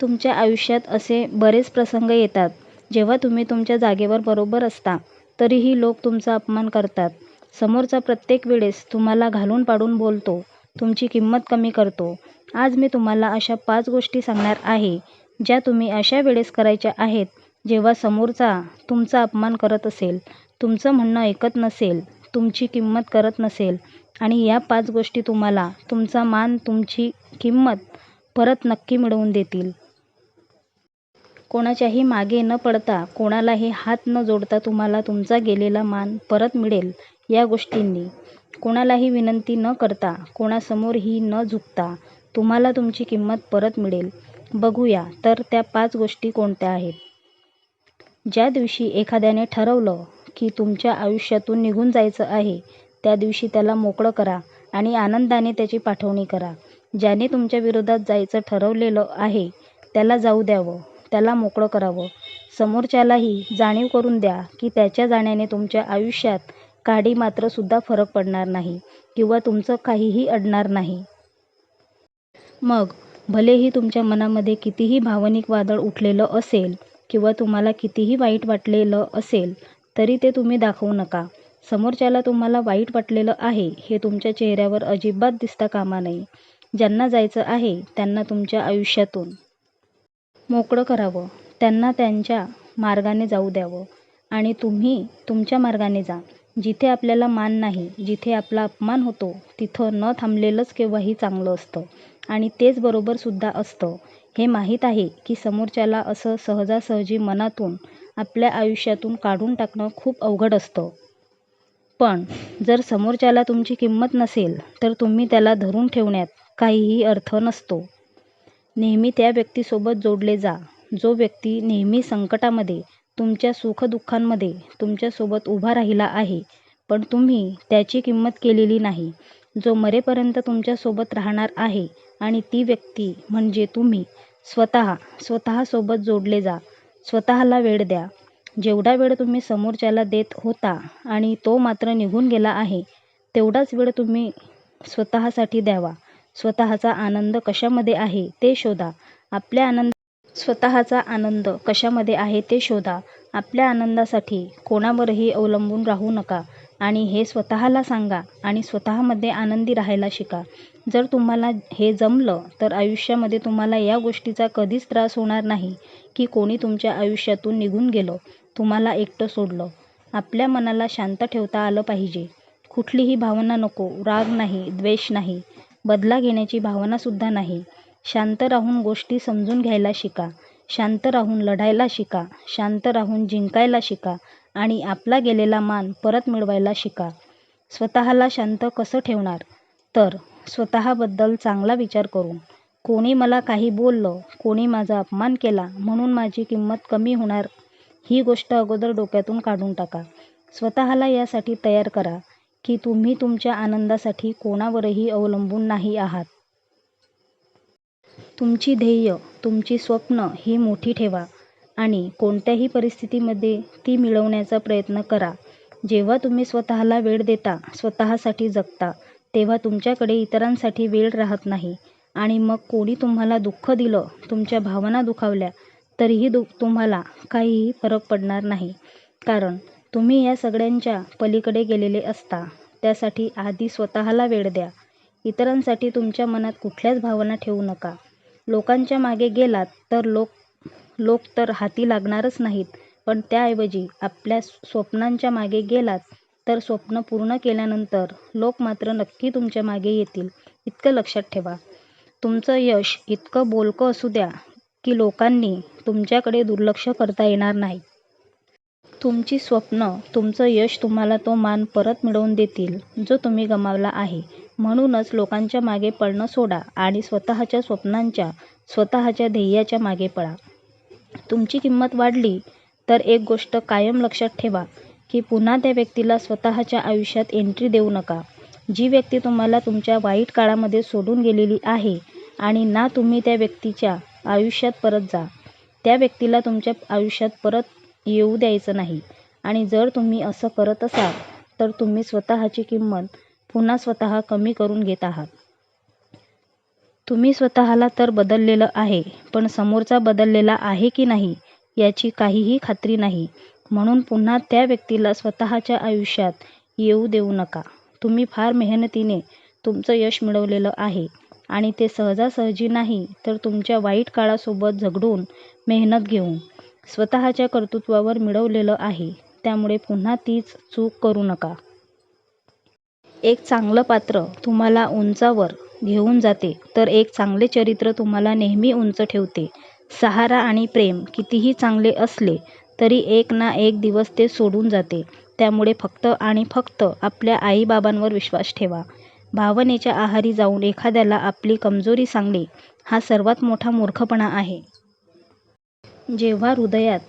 तुमच्या आयुष्यात असे बरेच प्रसंग येतात जेव्हा तुम्ही तुमच्या जागेवर बरोबर असता तरीही लोक तुमचा अपमान करतात. समोरचा प्रत्येक वेळेस तुम्हाला घालून पाडून बोलतो, तुमची किंमत कमी करतो. आज मी तुम्हाला अशा पाच गोष्टी सांगणार आहे ज्या तुम्ही अशा वेळेस करायच्या आहेत जेव्हा समोरचा तुमचा अपमान करत असेल, तुमचं म्हणणं ऐकत नसेल, तुमची किंमत करत नसेल आणि या पाच गोष्टी तुम्हाला तुमचा मान तुमची किंमत परत नक्की मिळवून देतील. कोणाच्याही मागे न पडता, कोणालाही हात न जोडता तुम्हाला तुमचा गेलेला मान परत मिळेल या गोष्टींनी. कोणालाही विनंती न करता, कोणासमोरही न झुकता तुम्हाला तुमची किंमत परत मिळेल. बघूया तर त्या पाच गोष्टी कोणत्या आहेत? ज्या दिवशी एखाद्याने ठरवलं की तुमच्या आयुष्यातून निघून जायचं आहे, त्या दिवशी त्याला मोकळं करा आणि आनंदाने त्याची पाठवणी करा. ज्याने तुमच्या विरोधात जायचं ठरवलेलं आहे त्याला जाऊ द्यावं, त्याला मोकळं करावं. समोरच्यालाही जाणीव करून द्या की त्याच्या जाण्याने तुमच्या आयुष्यात काडी मात्र सुद्धा फरक पडणार नाही किंवा तुमचं काहीही अडणार नाही. मग भलेही तुमच्या मनामध्ये कितीही भावनिक वादळ उठलेलं असेल किंवा तुम्हाला कितीही वाईट वाटलेलं असेल तरी ते तुम्ही दाखवू नका. समोरच्याला तुम्हाला वाईट वाटलेलं आहे हे तुमच्या चेहऱ्यावर अजिबात दिसता कामा नये. ज्यांना जायचं आहे त्यांना तुमच्या आयुष्यातून मोकळं करावं, त्यांना त्यांच्या मार्गाने जाऊ द्यावं आणि तुम्ही तुमच्या मार्गाने जा. जिथे आपल्याला मान नाही, जिथे आपला अपमान होतो तिथं न थांबलेलंच केव्हाही चांगलं असतं आणि तेच बरोबरसुद्धा असतं. हे माहीत आहे की समोरच्याला असं सहजासहजी मनातून, आपल्या आयुष्यातून काढून टाकणं खूप अवघड असतं. पण जर समोरच्याला तुमची किंमत नसेल तर तुम्ही त्याला धरून ठेवण्यात काहीही अर्थ नसतो. नेहमी त्या व्यक्तीसोबत जोडले जा, जो व्यक्ती नेहमी संकटामध्ये, तुमच्या सुखदुःखांमध्ये तुमच्यासोबत उभा राहिला आहे पण तुम्ही त्याची किंमत केलेली नाही. जो मरेपर्यंत तुमच्यासोबत राहणार आहे आणि ती व्यक्ती म्हणजे तुम्ही स्वतः. स्वतःसोबत जोडले जा, स्वतःला वेळ द्या. जेवढा वेळ तुम्ही समोरच्याला देत होता आणि तो मात्र निघून गेला आहे, तेवढाच वेळ तुम्ही स्वतःसाठी द्यावा. स्वतःचा आनंद कशामध्ये आहे ते शोधा. आपल्या आनंद स्वतःचा आनंद कशामध्ये आहे ते शोधा. आपल्या आनंदासाठी कोणावरही अवलंबून राहू नका आणि हे स्वतःला सांगा आणि स्वतःमध्ये आनंदी राहायला शिका. जर तुम्हाला हे जमलं तर आयुष्यामध्ये तुम्हाला या गोष्टीचा कधीच त्रास होणार नाही की कोणी तुमच्या आयुष्यातून निघून गेलं, तुम्हाला एकटं सोडलं. आपल्या मनाला शांत ठेवता आलं पाहिजे. कुठलीही भावना नको, राग नाही, द्वेष नाही, बदला घेण्याची भावनासुद्धा नाही. शांत राहून गोष्टी समजून घ्यायला शिका, शांत राहून लढायला शिका, शांत राहून जिंकायला शिका आणि आपला गेलेला मान परत मिळवायला शिका. स्वतःला शांत कसं ठेवणार? तर स्वतःबद्दल चांगला विचार करून. कोणी मला काही बोललं, कोणी माझा अपमान केला म्हणून माझी किंमत कमी होणार ही गोष्ट अगोदर डोक्यातून काढून टाका. स्वतःला यासाठी तयार करा की तुम्ही तुमच्या आनंदासाठी कोणावरही अवलंबून नाही आहात. तुमची ध्येय तुमची स्वप्न ही मोठी ठेवा आणि कोणत्याही परिस्थितीमध्ये ती मिळवण्याचा प्रयत्न करा. जेव्हा तुम्ही स्वतःला वेळ देता, स्वतःसाठी जगता तेव्हा तुमच्याकडे इतरांसाठी वेळ राहत नाही आणि मग कोणी तुम्हाला दुःख दिलं, तुमच्या भावना दुखावल्या तरीही तुम्हाला काहीही फरक पडणार नाही. कारण तुम्ही या सगळ्यांच्या पलीकडे गेलेले असता. त्यासाठी आधी स्वतःला वेळ द्या. इतरांसाठी तुमच्या मनात कुठल्याच भावना ठेवू नका. लोकांच्या मागे गेलात तर लोक लोक तर हाती लागणारच नाहीत पण त्याऐवजी आपल्या स्वप्नांच्या मागे गेलात तर स्वप्न पूर्ण केल्यानंतर लोक मात्र नक्की तुमच्या मागे येतील इतकं लक्षात ठेवा. तुमचं यश इतकं बोलकं असू द्या की लोकांनी तुमच्याकडे दुर्लक्ष करता येणार नाही. तुमची स्वप्नं, तुमचं यश तुम्हाला तो मान परत मिळवून देतील जो तुम्ही गमावला आहे. म्हणूनच लोकांच्या मागे पळणं सोडा आणि स्वतःच्या स्वप्नांच्या, स्वतःच्या ध्येयाच्या मागे पळा. तुमची किंमत वाढली तर एक गोष्ट कायम लक्षात ठेवा की पुन्हा त्या व्यक्तीला स्वतःच्या आयुष्यात एंट्री देऊ नका. जी व्यक्ती तुम्हाला तुमच्या वाईट काळामध्ये सोडून गेलेली आहे आणि ना तुम्ही त्या व्यक्तीच्या आयुष्यात परत जा. त्या व्यक्तीला तुमच्या आयुष्यात परत येऊ द्यायचं नाही. आणि जर तुम्ही असं करत असाल तर तुम्ही स्वतःची किंमत पुन्हा स्वतः कमी करून घेत आहात. तुम्ही स्वतःला तर बदललेलं आहे पण समोरचा बदललेला आहे की नाही याची काहीही खात्री नाही. म्हणून पुन्हा त्या व्यक्तीला स्वतःच्या आयुष्यात येऊ देऊ नका. तुम्ही फार मेहनतीने तुमचं यश मिळवलेलं आहे आणि ते सहजासहजी नाही तर तुमच्या वाईट काळासोबत झगडून मेहनत घेऊन स्वतःच्या कर्तृत्वावर मिळवलेलं आहे. त्यामुळे पुन्हा तीच चूक करू नका. एक चांगलं पात्र तुम्हाला उंचावर घेऊन जाते तर एक चांगले चरित्र तुम्हाला नेहमी उंच ठेवते. सहारा आणि प्रेम कितीही चांगले असले तरी एक ना एक दिवस ते सोडून जाते. त्यामुळे फक्त आणि फक्त आपल्या आईबाबांवर विश्वास ठेवा. भावनेच्या आहारी जाऊन एखाद्याला आपली कमजोरी सांगणे हा सर्वात मोठा मूर्खपणा आहे. जेव्हा हृदयात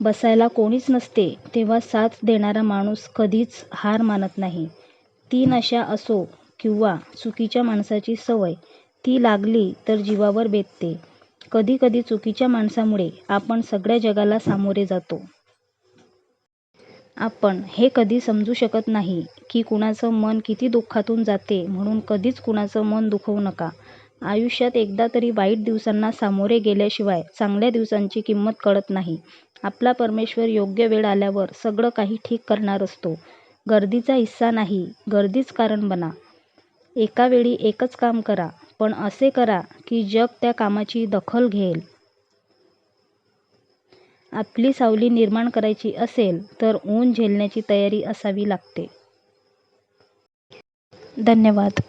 बसायला कोणीच नसते तेव्हा साथ देणारा माणूस कधीच हार मानत नाही. ती नशा असो किंवा चुकीच्या माणसाची सवय ती लागली तर जीवावर बेतते. कधी कधी चुकीच्या माणसामुळे आपण सगळ्या जगाला सामोरे जातो. आपण हे कधी समजू शकत नाही की कुणाचं मन किती दुःखातून जाते म्हणून कधीच कुणाचं मन दुखवू नका. आयुष्यात एकदा तरी वाईट दिवसांना सामोरे गेल्याशिवाय चांगल्या दिवसांची किंमत कळत नाही. आपला परमेश्वर योग्य वेळ आल्यावर सगळं काही ठीक करणार असतो. गर्दीचा हिस्सा नाही गर्दीच कारण बना. एका वेळी एकच काम करा पण असे करा की जग त्या कामाची दखल घेईल. आपली सावली निर्माण करायची असेल तर ऊन झेलण्याची तयारी असावी लागते. धन्यवाद.